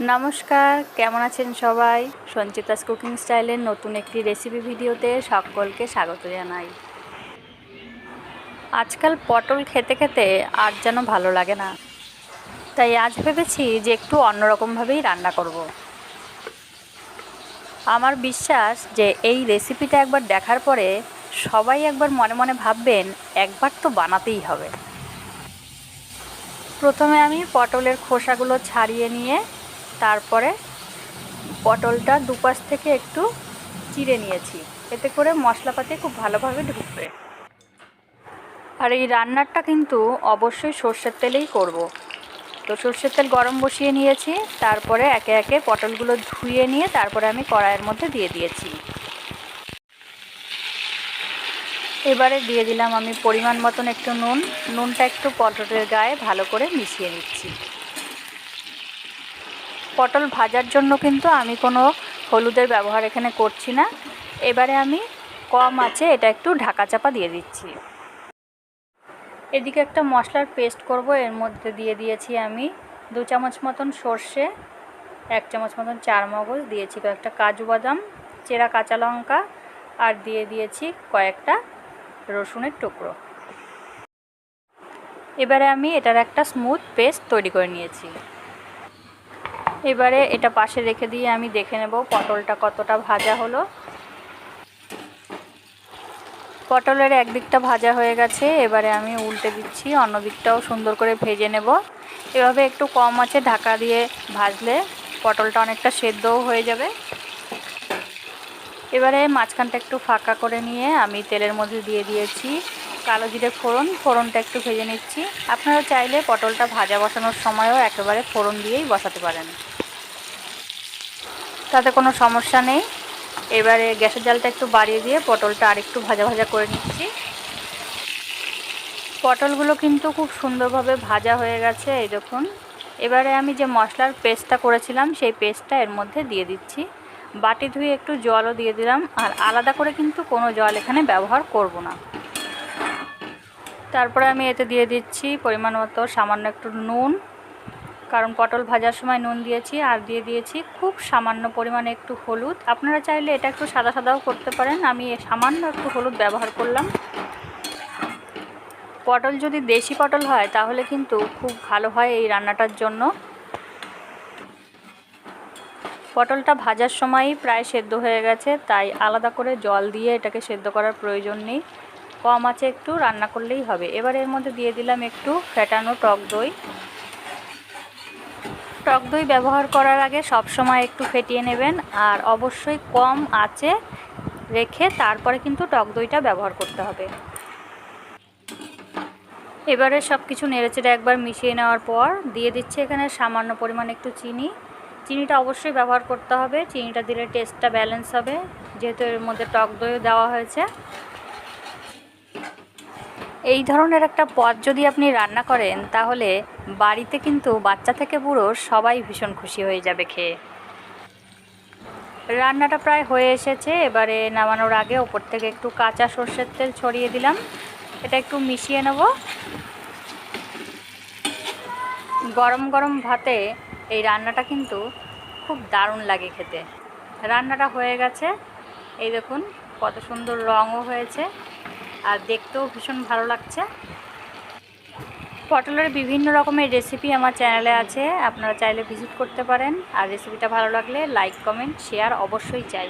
নমস্কার, কেমন আছেন সবাই? সঞ্চিতাস কুকিং স্টাইলের নতুন একটি রেসিপি ভিডিওতে সকলকে স্বাগত জানাই। আজকাল পটল খেতে খেতে আর যেন ভালো লাগে না। তাই আজ ভেবেছি যে একটু অন্যরকমভাবেই রান্না করব। আমার বিশ্বাস যে এই রেসিপিটা একবার দেখার পরে সবাই একবার মনে মনে ভাববেন, একবার তো বানাতেই হবে। প্রথমে আমি পটলের খোসাগুলো ছাড়িয়ে নিয়ে তারপরে পটলটা দুপাশ থেকে একটু চিড়ে নিয়েছি। এতে করে মশলাপাতি খুব ভালোভাবে ঢুকবে। আর এই রান্নাটা কিন্তু অবশ্যই সর্ষের তেলেই করব। তো সর্ষের তেল গরম বসিয়ে নিয়েছি, তারপরে একে একে পটলগুলো ধুয়ে নিয়ে তারপরে আমি কড়াইয়ের মধ্যে দিয়ে দিয়েছি। এবারে দিয়ে দিলাম আমি পরিমাণ মতন একটু নুন। নুনটা একটু পটলের গায়ে ভালো করে মিশিয়ে নিচ্ছি। পটল ভাজার জন্য কিন্তু আমি কোনো হলুদের ব্যবহার এখানে করছি না। এবারে আমি কম আছে, এটা একটু ঢাকা চাপা দিয়ে দিচ্ছি। এদিকে একটা মশলার পেস্ট করব, এর মধ্যে দিয়ে দিয়েছি আমি দু চামচ মতন সর্ষে, এক চামচ মতন চার মগজ দিয়েছি কয়েকটা কাজু বাদাম, চেরা কাঁচা লঙ্কা, আর দিয়ে দিয়েছি কয়েকটা রসুনের টুকরো। এবারে আমি এটার একটা স্মুথ পেস্ট তৈরি করে নিয়েছি। এবারে এটা পাশে রেখে দিয়ে আমি দেখে নেব পটলটা কতটা ভাজা হলো। পটলের একদিকটা ভাজা হয়ে গেছে, এবারে আমি উল্টে দিচ্ছি অন্য দিকটাও সুন্দর করে ভেজে নেব। এভাবে একটু কম আছে ঢাকা দিয়ে ভাজলে পটলটা অনেকটা সেদ্ধও হয়ে যাবে। এবারে মাঝখানটা একটু ফাঁকা করে নিয়ে আমি তেলের মধ্যে দিয়ে দিয়েছি। কালো জিরে ফোড়ন, ফোড়নটা একটু ভেজে নিচ্ছি। আপনারা চাইলে পটলটা ভাজা বসানোর সময়ও একেবারে ফোড়ন দিয়েই বসাতে পারেন। তাতে কোনো সমস্যা নেই। এবারে গ্যাসের জালটা একটু বাড়িয়ে দিয়ে পটলটা আরেকটু ভাজা ভাজা করে নিচ্ছি। পটলগুলো কিন্তু খুব সুন্দরভাবে ভাজা হয়ে গেছে, এই দেখুন। এবারে আমি যে মশলার পেস্টটা করেছিলাম, সেই পেস্টটা এর মধ্যে দিয়ে দিচ্ছি। বাটি ধুয়ে একটু জলও দিয়ে দিলাম, আর আলাদা করে কিন্তু কোনো জল এখানে ব্যবহার করব না। তারপরে আমি এতে দিয়ে দিচ্ছি পরিমাণ মতো সামান্য একটু নুন, কারণ পটল ভাজার সময় নুন দিয়েছি আর দিয়ে দিয়েছি খুব সামান্য পরিমাণে একটু হলুদ। আপনারা চাইলে এটা একটু সাদা সাদাও করতে পারেন। আমি সামান্য একটু হলুদ ব্যবহার করলাম। পটল যদি দেশি পটল হয়, তাহলে কিন্তু খুব ভালো হয় এই রান্নাটার জন্য। পটলটা ভাজার সময়ই প্রায় সেদ্ধ হয়ে গেছে, তাই আলাদা করে জল দিয়ে এটাকে সেদ্ধ করার প্রয়োজন নেই। কম আছে একটু, রান্না করলেই হবে। এবার এর মধ্যে দিয়ে দিলাম একটু ফেটানো টক দই। টক দই ব্যবহার করার আগে সব সময় একটু ফেটিয়ে নেবেন, আর অবশ্যই কম আঁচে রেখে তারপরে কিন্তু টক দইটা ব্যবহার করতে হবে। এবারে সব কিছু নেড়েচেড়ে একবার মিশিয়ে নেওয়ার পর দিয়ে দিচ্ছে এখানে সামান্য পরিমাণ একটু চিনি। চিনিটা অবশ্যই ব্যবহার করতে হবে। চিনিটা দিলে টেস্টটা ব্যালেন্স হবে। যেহেতু এর মধ্যে টক দইও দেওয়া হয়েছে। এই ধরনের একটা পদ যদি আপনি রান্না করেন, তাহলে বাড়িতে কিন্তু বাচ্চা থেকে বুড়ো সবাই ভীষণ খুশি হয়ে যাবে খেয়ে। রান্নাটা প্রায় হয়ে এসেছে, এবারে নামানোর আগে ওপর থেকে একটু কাঁচা সর্ষের তেল ছড়িয়ে দিলাম। এটা একটু মিশিয়ে নেব। গরম গরম ভাতে এই রান্নাটা কিন্তু খুব দারুণ লাগে খেতে। রান্নাটা হয়ে গেছে। এই দেখুন কত সুন্দর রঙও হয়েছে আর দেখতেও ভীষণ ভালো লাগছে। পটলের বিভিন্ন রকমের রেসিপি আমার চ্যানেলে আছে, আপনারা চাইলে ভিজিট করতে পারেন। আর রেসিপিটা ভালো লাগলে লাইক কমেন্ট শেয়ার অবশ্যই চাই।